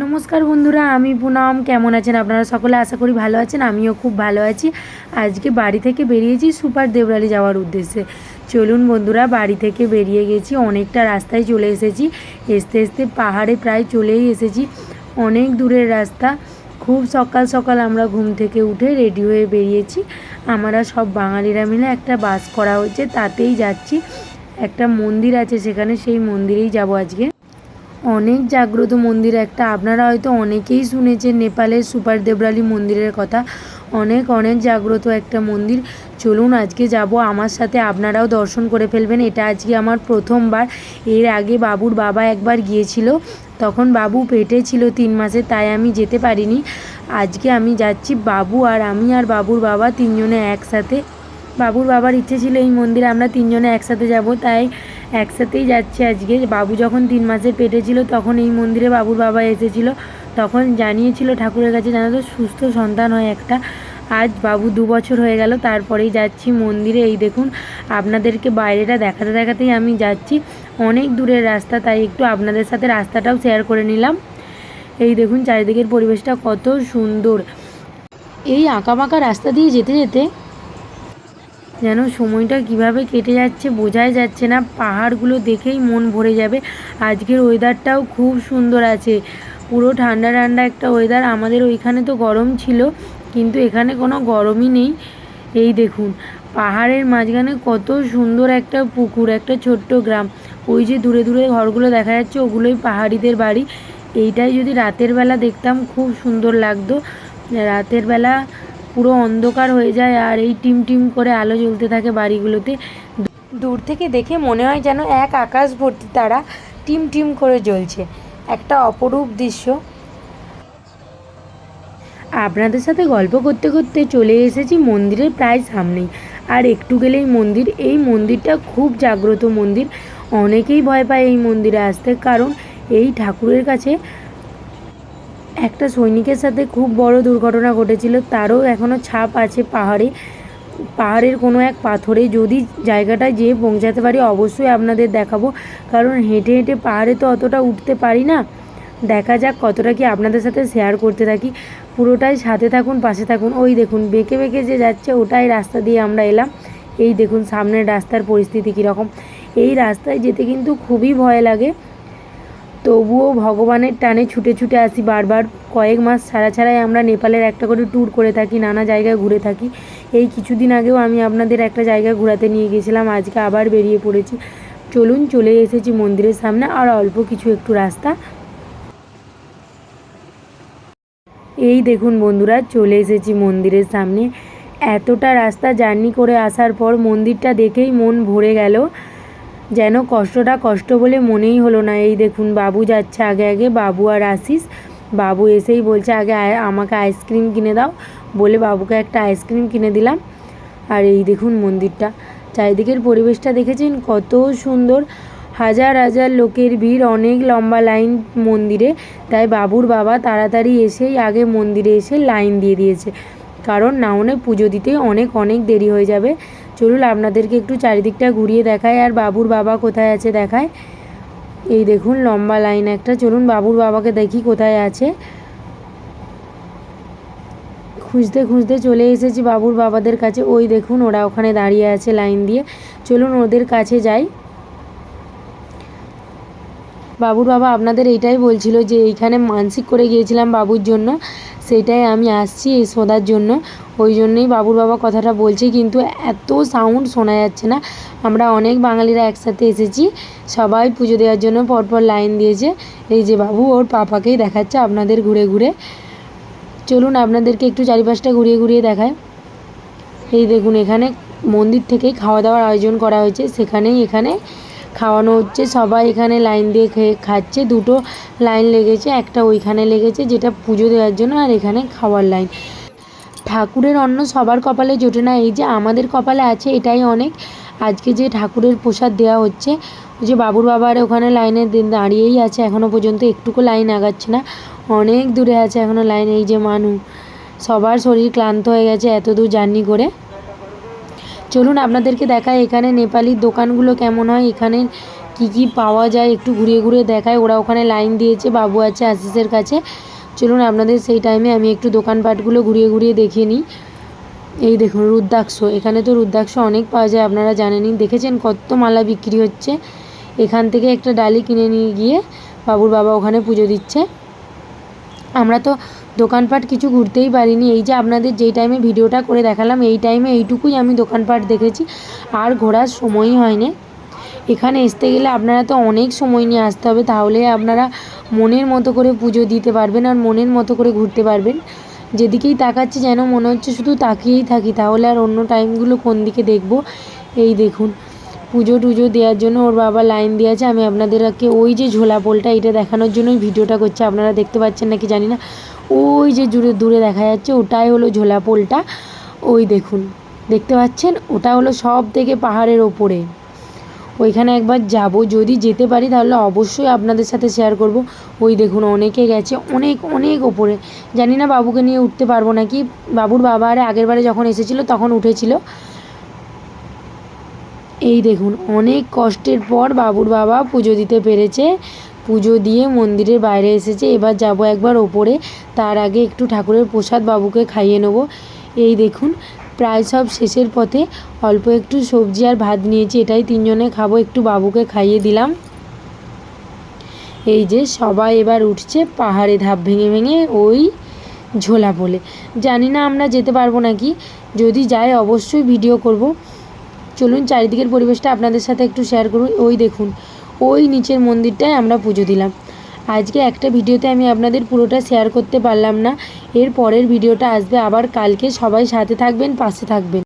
নমস্কার বন্ধুরা, আমি পুনম। কেমন আছেন আপনারা সকলে? আশা করি ভালো আছেন, আমিও খুব ভালো আছি। আজকে বাড়ি থেকে বেরিয়েছি সুপার দেবরালি যাওয়ার উদ্দেশ্যে। চলুন বন্ধুরা, বাড়ি থেকে বেরিয়ে গেছি, অনেকটা রাস্তায় চলে এসেছি। এসতে আসতে পাহাড়ে প্রায় চলেই এসেছি। অনেক দূরের রাস্তা। খুব সকাল সকাল আমরা ঘুম থেকে উঠে রেডি হয়ে বেরিয়েছি। আমরা সব বাঙালিরা মিলে একটা বাস করা হয়েছে তাতেই যাচ্ছি। একটা মন্দির আছে সেখানে, সেই মন্দিরেই যাব আজকে। অনেক জাগ্রত মন্দির একটা। আপনারা হয়তো অনেকেই শুনেছেন নেপালের সুপার দেবরালি মন্দিরের কথা। অনেক অনেক জাগ্রত একটা মন্দির। চলুন আজকে যাব। আমার সাথে আপনারাও দর্শন করে ফেলবেন। এটা আজকে আমার প্রথমবার। এর আগে বাবুর বাবা একবার গিয়েছিল। তখন বাবু পেটে ছিল তিন মাসে, তাই আমি যেতে পারিনি। আজকে আমি যাচ্ছি বাবু আর আমি আর বাবুর বাবা তিনজনে একসাথে। বাবুর বাবার ইচ্ছে ছিল এই মন্দিরে আমরা তিনজনে একসাথে যাব, তাই একসাথেই যাচ্ছি আজকে। বাবু যখন তিন মাসের পেটে ছিল, তখন এই মন্দিরে বাবুর বাবা এসেছিল। তখন জানিয়েছিল ঠাকুরের কাছে, জানা তো, সুস্থ সন্তান হয় একটা। আজ বাবু দু বছর হয়ে গেল, তারপরেই যাচ্ছি মন্দিরে। এই দেখুন, আপনাদেরকে বাইরেটা দেখাতে দেখাতেই আমি যাচ্ছি। অনেক দূরের রাস্তা, তাই একটু আপনাদের সাথে রাস্তাটাও শেয়ার করে নিলাম। এই দেখুন, চারিদিকের পরিবেশটা কত সুন্দর। এই আঁকা আঁকাবাঁকা রাস্তা দিয়ে যেতে যেতে যেন সময়টা কীভাবে কেটে যাচ্ছে বোঝাই যাচ্ছে না। পাহাড়গুলো দেখেই মন ভরে যাবে। আজকের ওয়েদারটাও খুব সুন্দর আছে। পুরো ঠান্ডা ঠান্ডা একটা ওয়েদার আমাদের ওইখানে তো গরম ছিল, কিন্তু এখানে কোনো গরমই নেই। এই দেখুন, পাহাড়ের মাঝখানে কত সুন্দর একটা পুকুর, একটা ছোট্ট গ্রাম। ওই যে দূরে দূরে ঘরগুলো দেখা যাচ্ছে, ওগুলোই পাহাড়িদের বাড়ি। এইটাই যদি রাতের বেলা দেখতাম, খুব সুন্দর লাগতো। রাতের বেলা পুরো অন্ধকার হয়ে যায় আর এই টিম টিম করে আলো জ্বলতে থাকে বাড়িগুলোতে। দূর থেকে দেখে মনে হয় যেন এক আকাশ ভর্তি তারা টিম টিম করে জ্বলছে। একটা অপরূপ দৃশ্য। আপনাদের সাথে গল্প করতে করতে চলে এসেছি মন্দিরের প্রায় সামনেই। আর একটু গেলেই মন্দির। এই মন্দিরটা খুব জাগ্রত মন্দির। অনেকেই ভয় পায় এই মন্দিরে আসতে। কারণ এই ঠাকুরের কাছে একটা সৈনিকের সাথে খুব বড় দুর্ঘটনা ঘটেছিল, তারও এখনও ছাপ আছে পাহাড়ে। পাহাড়ের কোনো এক পাথরে যদি জায়গাটায় যেয়ে পৌঁছাতে পারি, অবশ্যই আপনাদের দেখাবো। কারণ হেঁটে হেঁটে পাহাড়ে তো অতটা উঠতে পারি না। দেখা যাক কতটা কি আপনাদের সাথে শেয়ার করতে থাকি। পুরোটাই সাথে থাকুন, পাশে থাকুন। ওই দেখুন, বেঁকে বেঁকে যে যাচ্ছে, ওটাই রাস্তা দিয়ে আমরা এলাম। এই দেখুন, সামনের রাস্তার পরিস্থিতি কীরকম। এই রাস্তায় যেতে কিন্তু খুবই ভয় লাগে। তবুও ভগবানের টানে ছুটে ছুটে আসি বারবার। কয়েক মাস ছাড়া ছাড়াই আমরা নেপালের একটা করে ট্যুর করে থাকি, নানা জায়গায় ঘুরে থাকি। এই কিছুদিন আগেও আমি আপনাদের একটা জায়গায় ঘোরাতে নিয়ে গেছিলাম, আজকে আবার বেরিয়ে পড়েছি। চলুন চলে এসেছি মন্দিরের সামনে, আর অল্প কিছু একটু রাস্তা। এই দেখুন বন্ধুরা, চলে এসেছি মন্দিরের সামনে। এতটা রাস্তা জার্নি করে আসার পর মন্দিরটা দেখেই মন ভরে গেল। যেন কষ্টটা কষ্ট বলে মনেই হলো না। এই দেখুন, বাবু যাচ্ছে আগে আগে, বাবু আর আশিস। বাবু এসেই বলছে, আগে আমাকে আইসক্রিম কিনে দাও। বলে বাবুকে একটা আইসক্রিম কিনে দিলাম। আর এই দেখুন মন্দিরটা। চারিদিকের পরিবেশটা দেখেছেন? কত সুন্দর। হাজার হাজার লোকের ভিড়, অনেক লম্বা লাইন মন্দিরে। তাই বাবুর বাবা তাড়াতাড়ি এসেই আগে মন্দিরে এসে লাইন দিয়ে দিয়েছে। কারণ না হলে পুজো দিতে অনেক অনেক দেরি হয়ে যাবে। চলুন আপনাদেরকে একটু চারিদিকটা ঘুরিয়ে দেখায় আর বাবুর বাবা কোথায় আছে দেখায় এই দেখুন লম্বা লাইন একটা, চলুন বাবুর বাবাকে দেখি কোথায় আছে। খুঁজতে খুঁজতে চলে এসেছি বাবুর বাবাদের কাছে। ওই দেখুন ওরা ওখানে দাঁড়িয়ে আছে লাইন দিয়ে। চলুন ওদের কাছে যাই। বাবুর বাবা আপনাদের এইটাই বলছিল যে এইখানে মানসিক করে গিয়েছিলাম বাবুর জন্য, সেটাই আমি আসছি এই শোধার জন্য। ওই জন্যই বাবুর বাবা কথাটা বলছে, কিন্তু এত সাউন্ড শোনা যাচ্ছে না। আমরা অনেক বাঙালিরা একসাথে এসেছি, সবাই পুজো দেওয়ার জন্য পরপর লাইন দিয়েছে। এই যে বাবু ওর পাপাকেই দেখাচ্ছে আপনাদের ঘুরে ঘুরে। চলুন আপনাদেরকে একটু চারিপাশটা ঘুরিয়ে ঘুরিয়ে দেখায় এই দেখুন, এখানে মন্দির থেকেই খাওয়া দাওয়ার আয়োজন করা হয়েছে, সেখানেই এখানে খাওয়ানো হচ্ছে। সবাই এখানে লাইন দিয়ে খেয়ে খাচ্ছে। দুটো লাইন লেগেছে, একটা ওইখানে লেগেছে যেটা পুজো দেওয়ার জন্য আর এখানে খাওয়ার লাইন। ঠাকুরের অন্ন সবার কপালে জোটে না। এই যে আমাদের কপালে আছে এটাই অনেক। আজকে যে ঠাকুরের প্রসাদ দেওয়া হচ্ছে, ওই যে বাবুর বাবার ওখানে লাইনে দাঁড়িয়েই আছে। এখনও পর্যন্ত একটুকু লাইন আগাচ্ছে না। অনেক দূরে আছে এখনও লাইন। এই যে মানু, সবার শরীর ক্লান্ত হয়ে গেছে এত দূর জার্নি করে। চলুন আপনাদেরকে দেখায় এখানে নেপালি দোকানগুলো কেমন হয়, এখানে কি কি পাওয়া যায়, একটু ঘুরিয়ে ঘুরিয়ে দেখায় ওরা ওখানে লাইন দিয়েছে, বাবু আছে আশিসের কাছে। চলুন আপনাদের সেই টাইমে আমি একটু দোকানপাটগুলো ঘুরিয়ে ঘুরিয়ে দেখিয়ে নিই। এই দেখুন, রুদ্রাক্ষ। এখানে তো রুদ্রাক্ষ অনেক পাওয়া যায়, আপনারা জানেনই। দেখেছেন কত মালা বিক্রি হচ্ছে? এখান থেকে একটা ডালি কিনে নিয়ে গিয়ে বাবুর বাবা ওখানে পুজো দিচ্ছে। আমরা তো দোকানপাট কিছু ঘুরতেই পারিনি। এই যে আপনাদের যেই টাইমে ভিডিওটা করে দেখালাম, এই টাইমে এইটুকুই আমি দোকানপাট দেখেছি। আর ঘোরার সময়ই হয়নি। এখানে আসতে গেলে আপনারা তো অনেক সময় নিয়ে আসতে হবে, তাহলে আপনারা মনের মতো করে পুজো দিতে পারবেন আর মনের মতো করে ঘুরতে পারবেন। যেদিকেই তাকাচ্ছি যেন মনে হচ্ছে শুধু তাকিয়েই থাকি, তাহলে আর অন্য টাইমগুলো কোন দিকে দেখব? এই দেখুন, পুজো টুজো দেওয়ার জন্য ওর বাবা লাইন দিয়েছে, আমি আপনাদেরকে ওই যে ঝোলা পোলটা এটা দেখানোর জন্যই ভিডিওটা করছে। আপনারা দেখতে পাচ্ছেন নাকি জানি না। ওই যে দূরে দূরে দেখা যাচ্ছে, ওটাই হলো ঝোলা পোলটা। ওই দেখুন, দেখতে পাচ্ছেন? ওটা হলো সব থেকে পাহাড়ের ওপরে। ওইখানে একবার যাব, যদি যেতে পারি তাহলে অবশ্যই আপনাদের সাথে শেয়ার করব। ওই দেখুন, অনেকে গেছে, অনেক অনেক ওপরে। জানি না বাবুকে নিয়ে উঠতে পারব নাকি। বাবুর বাবা আরে আগের বারে যখন এসেছিল, তখন উঠেছিল। এই দেখুন, অনেক কষ্টের পর বাবুর বাবা পুজো দিতে পেরেছে। পুজো দিয়ে মন্দিরের বাইরে এসেছে। এবার যাব একবার ওপরে। তার আগে একটু ঠাকুরের প্রসাদ বাবুকে খাইয়ে নেব। এই দেখুন, প্রায় সব শেষের পথে অল্প একটু সবজি আর ভাত নিয়েছি। এটাই তিনজনে খাব। একটু বাবুকে খাইয়ে দিলাম। এই যে সবাই এবার উঠছে পাহাড়ে ধাপ ভেঙে ভেঙে ওই ঝোলা বলে। জানি না আমরা যেতে পারব নাকি। যদি যাই অবশ্যই ভিডিও করব। চলুন চারিদিকের পরিবেশটা আপনাদের সাথে একটু শেয়ার করুন। ওই দেখুন ওই নিচের মন্দিরটায় আমরা পুজো দিলাম। আজকে একটা ভিডিওতে আমি আপনাদের পুরোটা শেয়ার করতে পারলাম না। এর পরের ভিডিওটা আসবে আবার কালকে। সবাই সাথে থাকবেন, পাশে থাকবেন।